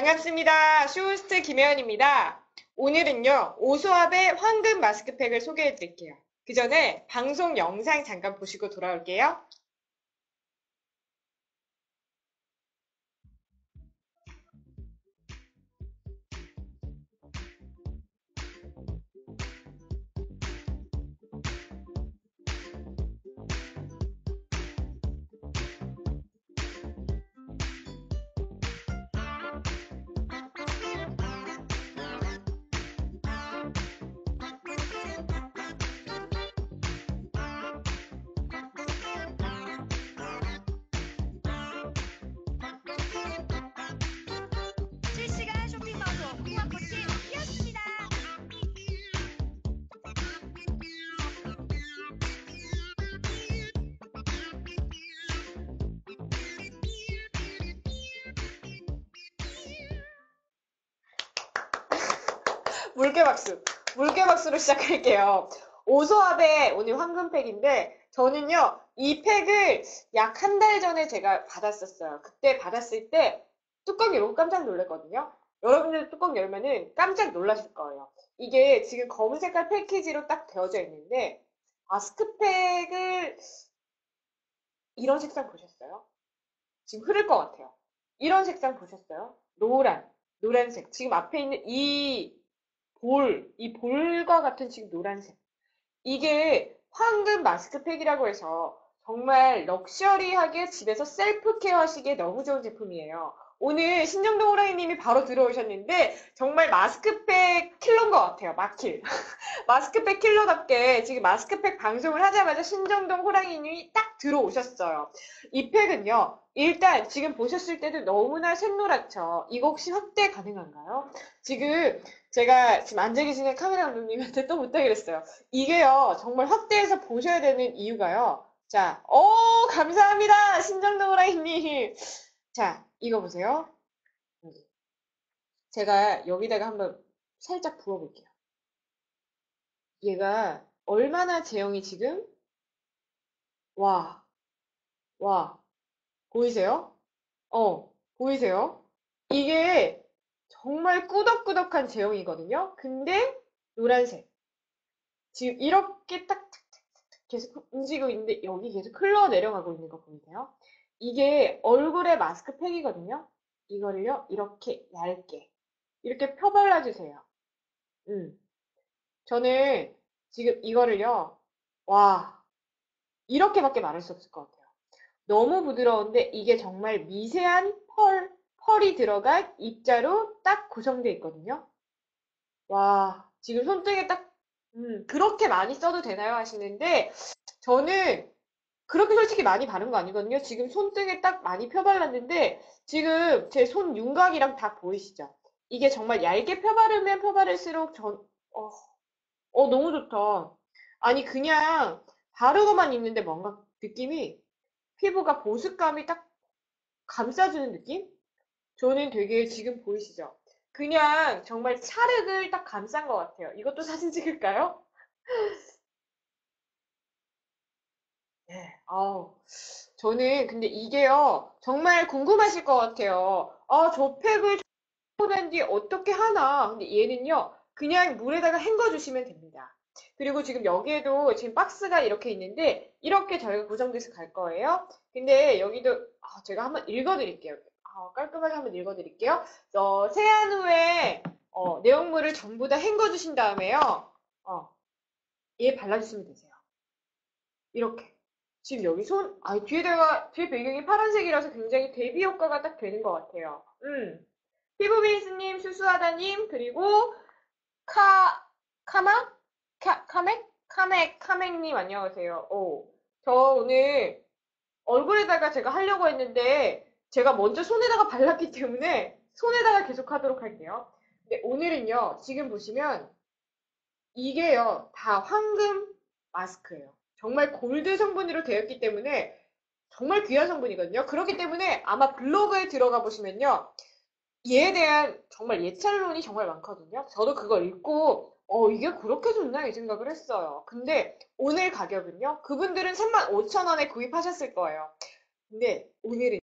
반갑습니다. 쇼호스트 김혜연입니다. 오늘은요, 오수압의 황금 마스크팩을 소개해 드릴게요. 그 전에 방송 영상 잠깐 보시고 돌아올게요. 물개 박수. 물개 박수로 시작할게요. 오소압의 오늘 황금팩인데, 저는요, 이 팩을 약 한 달 전에 제가 받았었어요. 그때 받았을 때 뚜껑 열고 깜짝 놀랐거든요. 여러분들 뚜껑 열면은 깜짝 놀라실 거예요. 이게 지금 검은 색깔 패키지로 딱 되어져 있는데, 마스크팩을 이런 색상 보셨어요? 지금 흐를 것 같아요. 이런 색상 보셨어요? 노란, 노란색. 지금 앞에 있는 이 볼, 이 볼과 같은 지금 노란색. 이게 황금 마스크팩이라고 해서 정말 럭셔리하게 집에서 셀프 케어 하시기에 너무 좋은 제품이에요. 오늘 신정동 호랑이님이 바로 들어오셨는데 정말 마스크팩 킬러인 것 같아요. 마킬. 마스크팩 킬러답게 지금 마스크팩 방송을 하자마자 신정동 호랑이님이 딱 들어오셨어요. 이 팩은요. 일단 지금 보셨을 때도 너무나 샛노랗죠. 이거 혹시 확대 가능한가요? 지금 제가 지금 앉아 계시는 카메라 감독님한테 또 부탁을 했어요. 이게요, 정말 확대해서 보셔야 되는 이유가요. 자, 오, 감사합니다. 신정동 호랑이님. 자, 이거 보세요. 여기. 제가 여기다가 한번 살짝 부어볼게요. 얘가 얼마나 제형이 지금? 와, 와, 보이세요? 어, 보이세요? 이게 정말 꾸덕꾸덕한 제형이거든요. 근데 노란색. 지금 이렇게 딱, 계속 움직이고 있는데 여기 계속 흘러 내려가고 있는 거 보이세요? 이게 얼굴에 마스크팩이거든요. 이거를요, 이렇게 얇게. 이렇게 펴발라주세요. 음. 저는 지금 이거를요, 와, 이렇게밖에 말할 수 없을 것 같아요. 너무 부드러운데 이게 정말 미세한 펄, 펄이 들어간 입자로 딱 구성되어 있거든요. 와, 지금 손등에 딱, 음, 그렇게 많이 써도 되나요? 하시는데, 저는 그렇게 솔직히 많이 바른 거 아니거든요. 지금 손등에 딱 많이 펴발랐는데, 지금 제 손 윤곽이랑 다 보이시죠? 이게 정말 얇게 펴바르면 펴바를수록 전, 어, 어, 너무 좋다. 아니, 그냥 바르고만 있는데 뭔가 느낌이 피부가 보습감이 딱 감싸주는 느낌? 저는 되게 지금 보이시죠? 그냥 정말 찰흙을 딱 감싼 것 같아요. 이것도 사진 찍을까요? 네, 아우. 저는 근데 이게요, 정말 궁금하실 것 같아요. 아, 저 팩을 낸 뒤에 어떻게 하나. 근데 얘는요, 그냥 물에다가 헹궈 주시면 됩니다. 그리고 지금 여기에도 지금 박스가 이렇게 있는데, 이렇게 저희가 구성돼서 갈 거예요. 근데 여기도, 아, 제가 한번 읽어 드릴게요. 아, 깔끔하게 한번 읽어 드릴게요. 어, 세안 후에, 어, 내용물을 전부 다 헹궈 주신 다음에요, 어, 얘 발라주시면 되세요. 이렇게. 지금 여기 손, 아, 뒤에다가, 뒤에 배경이 파란색이라서 굉장히 대비 효과가 딱 되는 것 같아요. 음. 피부베이스님, 수수하다님, 그리고, 카, 카마? 카, 카맥? 카맥, 카맥님, 안녕하세요. 오. 저 오늘 얼굴에다가 제가 하려고 했는데, 제가 먼저 손에다가 발랐기 때문에, 손에다가 계속 하도록 할게요. 근데 오늘은요, 지금 보시면, 이게요, 다 황금 마스크예요. 정말 골드 성분으로 되었기 때문에 정말 귀한 성분이거든요. 그렇기 때문에 아마 블로그에 들어가 보시면요. 얘에 대한 정말 예찰론이 정말 많거든요. 저도 그걸 읽고 어 이게 그렇게 좋나 이 생각을 했어요. 근데 오늘 가격은요. 그분들은 35,000원에 구입하셨을 거예요. 근데 오늘은